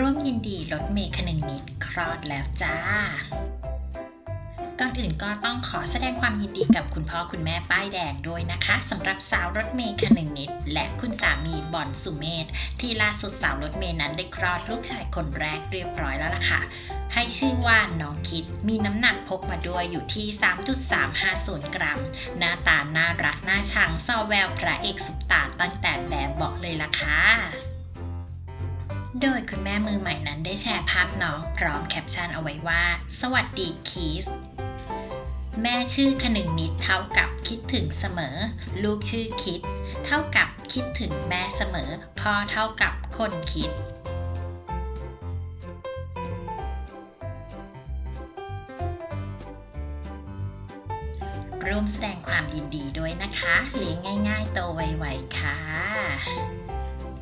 ร่วมยินดีรถเมย์คนึงนิดคลอดแล้วจ้า ก่อนอื่นก็ต้องขอแสดงความยินดีกับคุณพ่อคุณแม่ป้ายแดงด้วยนะคะสำหรับสาวรถเมย์คนึงนิด และคุณสามีบอนสุเมธที่ล่าสุดสาวรถเมย์นั้นได้คลอดลูกชายคนแรกเรียบร้อยแล้วล่ะค่ะให้ชื่อว่าน้องคิดมีน้ำหนักพกมาด้วยอยู่ที่ 3.350 กรัม หน้าตาน่ารักน่าชังซอแววพระเอกสุปตาตั้งแต่แบบเบอกเลยล่ะค่ะ โดยคุณแม่มือใหม่นั้นได้แชร์ภาพน้องพร้อมแคปชั่นเอาไว้ว่า สวัสดีคีส แม่ชื่อขนึงนิดเท่ากับคิดถึงเสมอ ลูกชื่อคิด เท่ากับคิดถึงแม่เสมอ พ่อเท่ากับคนคิดร่วมแสดงความยินดีด้วยนะคะ เลี้ยงง่าย ๆ โตไวๆค่ะ